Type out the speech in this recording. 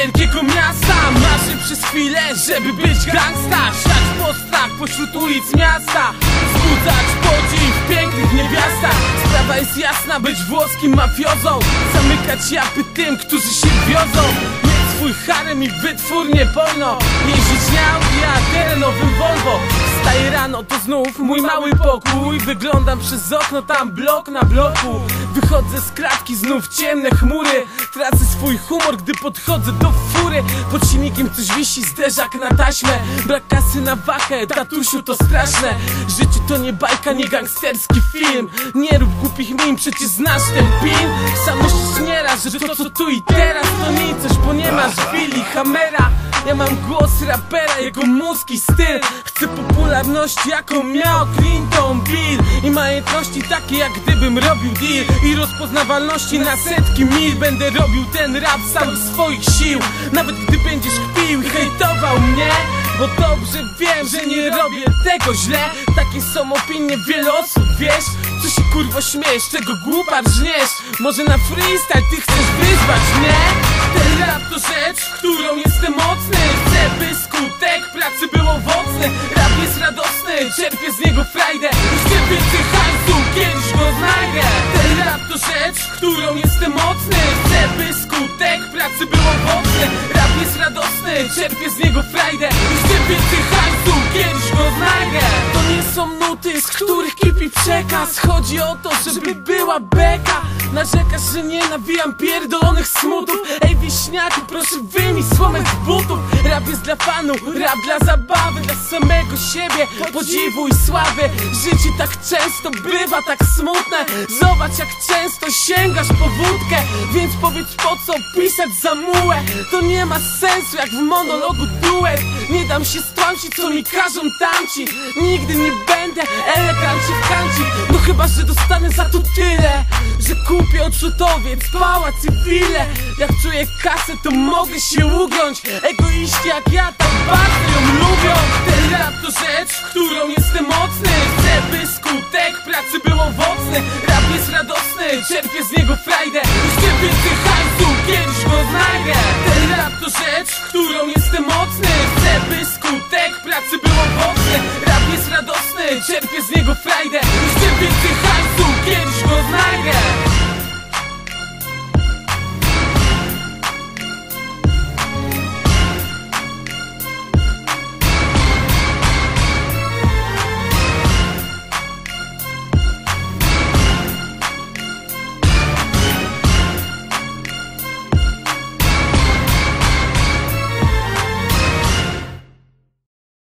wielkiego miasta Marzę przez chwilę, żeby być gangsta. Siać w postach pośród ulic miasta. Wzbudzać podziw w pięknych niewiastach Sprawa jest jasna, być włoskim mafiozą. Zamykać japy tym, którzy się wiozą. Mieć swój harem i wytwórnie pełno Jeździć na Rano, to znów mój mały pokój. Wyglądam przez okno, tam blok na bloku. Wychodzę z kratki, znów ciemne chmury. Tracę swój humor, gdy podchodzę do fury Pod silnikiem coś wisi, zderzak na taśmę. Brak kasy na wakę, tatusiu to straszne. Życie to nie bajka, nie gangsterski film. Nie rób głupich min, przecież znasz ten pin. Sam myślisz nieraz, że to co tu i teraz To nic, bo nie masz willi, hamera ja mam głos rapera, jego mózg i styl. Chcę popularności jaką miał Clinton Bill. I majątności takie jak gdybym robił deal. I rozpoznawalności na setki mil. Będę robił ten rap sam swoich sił Nawet gdy będziesz kpił i hejtował mnie bo dobrze wiem, że nie robię tego źle. Takie są opinie wielu osób, wiesz? Co się kurwo śmiesz, czego głupa rżniesz Może na freestyle ty chcesz wyzwać mnie? Ten rap to rzecz, w którą jestem mocny. Chcę by skutek pracy był owocny. Rap jest radosny, czerpię z niego frajdę którą jestem mocny. Chcę by skutek pracy był owocny. Rap jest radosny, czerpię z niego frajdę. Już więcej hajsu, kiedyś go znajdę To nie są nuty, z których kipi przekaz. Chodzi o to, żeby była beka. Narzekasz, że nie nawijam pierdolonych smutów. Ej wiśniaku, proszę wyjmij słomek z butów. Rap jest dla fanów, rap dla zabawy Dla samego siebie, podziwu i sławy. Życie tak często bywa tak smutne. Zobacz jak często sięgasz po wódkę. Więc powiedz po co pisać za mułę? To nie ma sensu jak w monologu duet Nie dam się stłamsić co mi każą tamci. Nigdy nie będę eleganci w kanci. No chyba, że dostanę za to tyle Że kupię odrzutowiec, pałac i Jak czuję kasę to mogę się ugiąć. Egoiści jak ja tak bardzo ją lubią. Ten rap to rzecz, którą jestem mocny. Chcę by skutek pracy był owocny. Rap jest radosny, czerpię z niego frajdę. Już nie więcej hajsu, kiedyś go znajdę to rzecz, którą jestem mocny. Chcę, by skutek pracy był owocny. Rap jest radosny, czerpię z niego frajdę. Jeszcze więcej hajsu, kiedyś go znajdę.